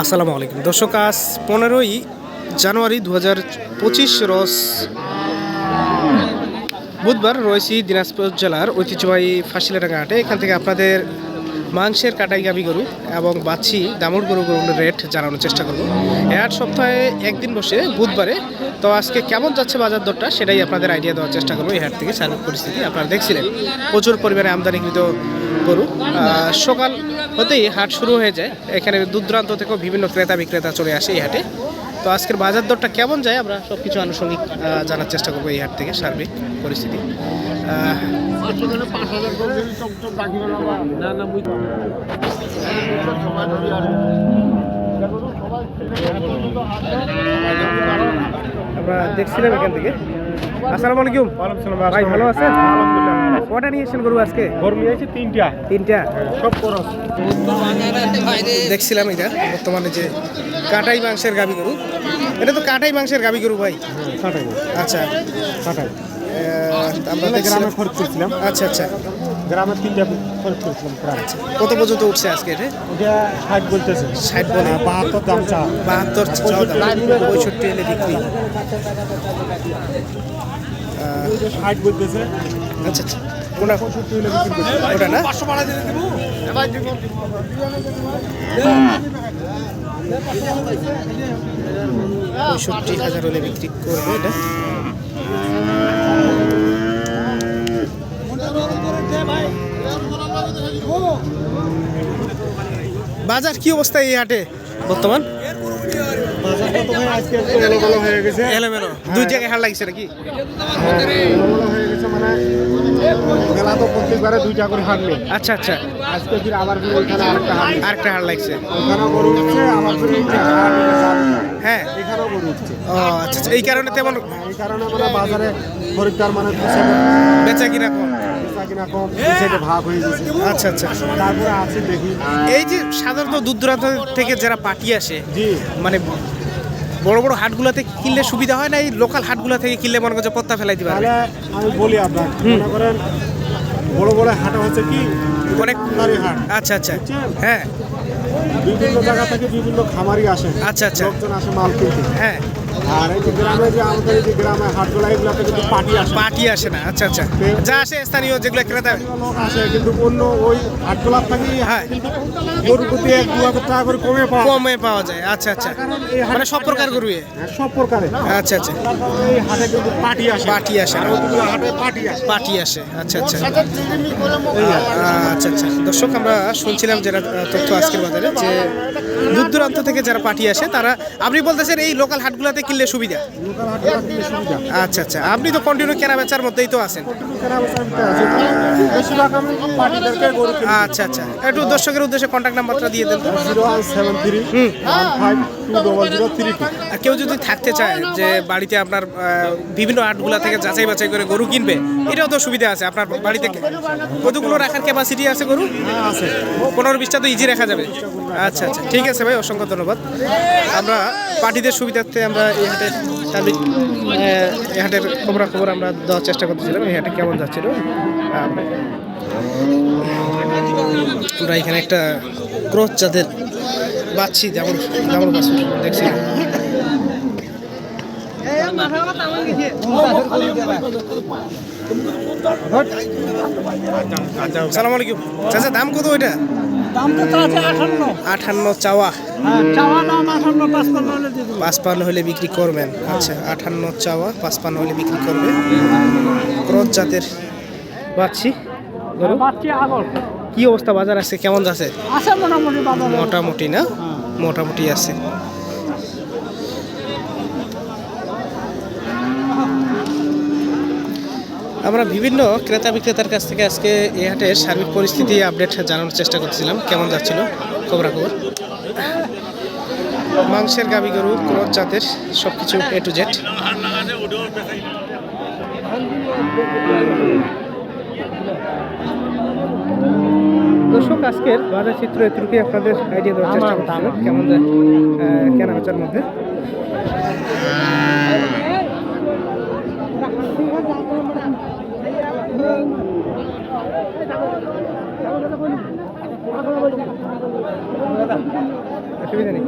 আসসালামু আলাইকুম। দর্শক, আজ পনেরোই জানুয়ারি দু হাজার পঁচিশ রস বুধবার রয়েছি দিনাজপুর জেলার ঐতিহ্যবাহী ফাঁসিলাডাঙ্গা হাটে। এখান থেকে আপনাদের মাংসের কাটাই গাবি গরু এবং বাচ্চি দামুর গরু গরুর রেট জানানোর চেষ্টা করব। হাট সপ্তাহে একদিন বসে বুধবারে। তো আজকে কেমন যাচ্ছে বাজার দরটা সেটাই আপনাদের আইডিয়া দেওয়ার চেষ্টা করব। এই হাট থেকে সার্বিক পরিস্থিতি আপনারা দেখছিলেন, প্রচুর পরিমাণে আমদানিকৃত গরু। সকাল হতেই হাট শুরু হয়ে যায়। এখানে দূর দূরান্ত থেকেও বিভিন্ন ক্রেতা বিক্রেতা চলে আসে এই হাটে। তো আজকের বাজার দরটা কেমন যায়? আমরা সব কিছু আনুষঙ্গিক জানার চেষ্টা করব এই হাট থেকে সার্বিক পরিস্থিতি। আমরা দেখছিলাম এখান থেকে। আসসালামু আলাইকুম। ভাই ভালো আছেন? কটা নিয়ে এসেছেন গরু আজকে? গরমি আছে তিনটা। তিনটা? সব করস দেখছিলাম এটা বর্তমানে যে কাটাই মাংসের গাবি গরু। এটা তো কাটাই মাংসের গাবি গরু ভাই? কাটাই। আচ্ছা। কাটাই। আমরা গ্রামে খরচ করছিলাম। আচ্ছা আচ্ছা। গ্রামে তিনটা খরচ করছিলাম প্রায় কত পর্যন্ত উঠছে আজকে এটা? ওটা ষাট বলতেছে। ষাট বলে। হ্যাঁ, বাহাত্তর দাম চা। বাহাত্তর পঁয়ষট্টি এলে বিক্রি। ষাট বলতেছে। আচ্ছা আচ্ছা। পঁয়ষট্টি হাজার হলে বিক্রি করবে এটা। বাজার কি অবস্থা এই হাটে বর্তমান? এলোমেলো। হয়ে দুই জায়গায় হাট লাগছে নাকি? হ্যাঁ, হয়ে গেছে মানে প্রত্যেকবারে দুইটা করে হাট নেই। আচ্ছা আচ্ছা। আজকে ফির আবার ফির ওইখানে আরেকটা হাট আরেকটা লাগছে। ওখানেও গরু উঠছে আবার ফির হ্যাঁ। এখানেও গরু উঠছে। ও আচ্ছা আচ্ছা। এই কারণে তেমন এই কারণে মানে বাজারে খরিদ্দার মানে বেচা কিনা কম। আচ্ছা আচ্ছা। তারপরে আছে দেখি। এই যে সাধারণত দূর দূরান্ত থেকে যারা পার্টি আসে মানে বড় বড় হাটগুলোতে কিনলে সুবিধা হয় না? এই লোকাল হাটগুলো থেকে কিনলে মনে করছে পত্তা ফেলাই দিবে? আমি বলি আপনার মনে করেন বড় বড় হাট হচ্ছে কি? অনেক হাট। আচ্ছা আচ্ছা। হ্যাঁ। বিভিন্ন জায়গা থেকে বিভিন্ন খামারি আসে। আচ্ছা, আচ্ছা। লোকজন আসে মাল কিনতে। হ্যাঁ। আর এই যে গ্রামে যে আমাদের এই যে গ্রামে হাটগুলো এগুলোতে কিন্তু পার্টি আসে পার্টি আসে না। আচ্ছা আচ্ছা। যা আসে স্থানীয় যেগুলো ক্রেতা লোক আসে কিন্তু অন্য ওই হাটগুলার থেকে হ্যাঁ। গরু প্রতি এক দু হাজার টাকা করে কমে পাওয়া কমে পাওয়া যায়। আচ্ছা আচ্ছা। মানে সব প্রকার গরু হ্যাঁ, সব প্রকারে। আচ্ছা আচ্ছা। এই হাটে কিন্তু পার্টি আসে। পার্টি আসে আর হাটে পার্টি আসে। পার্টি আসে। আচ্ছা আচ্ছা। আচ্ছা আচ্ছা। দর্শক আমরা শুনছিলাম যারা তথ্য আজকের বাজারে যে দূর দূরান্ত থেকে যারা পার্টি আসে তারা আপনি বলতেছেন এই লোকাল হাটগুলোতে কিনলে সুবিধা? আচ্ছা আচ্ছা। আপনি তো কন্টিনিউ কেনা বেচার মধ্যেই তো আছেন। আচ্ছা আচ্ছা। একটু দর্শকের উদ্দেশ্যে কন্ট্যাক্ট নাম্বারটা দিয়ে দেন আর কেউ যদি থাকতে চায় যে বাড়িতে আপনার বিভিন্ন আর্টগুলা থেকে যাচাই বাছাই করে গরু কিনবে এটাও তো সুবিধা আছে আপনার বাড়িতে। কতগুলো রাখার ক্যাপাসিটি আছে গরু আছে। পনেরো বিশটা তো ইজি রাখা যাবে। আচ্ছা আচ্ছা ঠিক আছে ভাই অসংখ্য ধন্যবাদ। আমরা পার্টিদের সুবিধার্থে আমরা এই হাটের আহ, এই হাটের খবরা খবর আমরা দেওয়ার চেষ্টা করতেছিলাম এই হাটে কেমন যাচ্ছিল? এখানে একটা ক্রোচ যাদের বাচ্ছি যেমন যেমন বাছুর দেখছি। সালাম আলাইকুম। চাচা দাম কত ওইটা? দাম তো আছে আঠান্ন। আঠান্ন চাওয়া। হ্যাঁ হলে পাঁচপান্ন হলে বিক্রি করবেন। আচ্ছা আঠান্ন চাওয়া পাঁচপান্ন হলে বিক্রি করবে ক্রস জাতের আগর কি অবস্থা বাজার আছে? কেমন আছে? মোটামুটি না? মোটামুটি আছে। আমরা বিভিন্ন ক্রেতা বিক্রেতার কাছ থেকে আজকে এই হাটের সার্বিক পরিস্থিতি আপডেট জানানোর চেষ্টা করছিলাম কেমন যাচ্ছিল খবরাখবর? মাংসের গাবি গরু ক্রস জাতের সব কিছু এ টু জেড দর্শক আজকের বাজার চিত্র এটুকুই আপনাদের আইডিয়া দেওয়ার চেষ্টা করছিলাম কেমন যায় কেনা বেচার মধ্যে? অসুবিধা নেই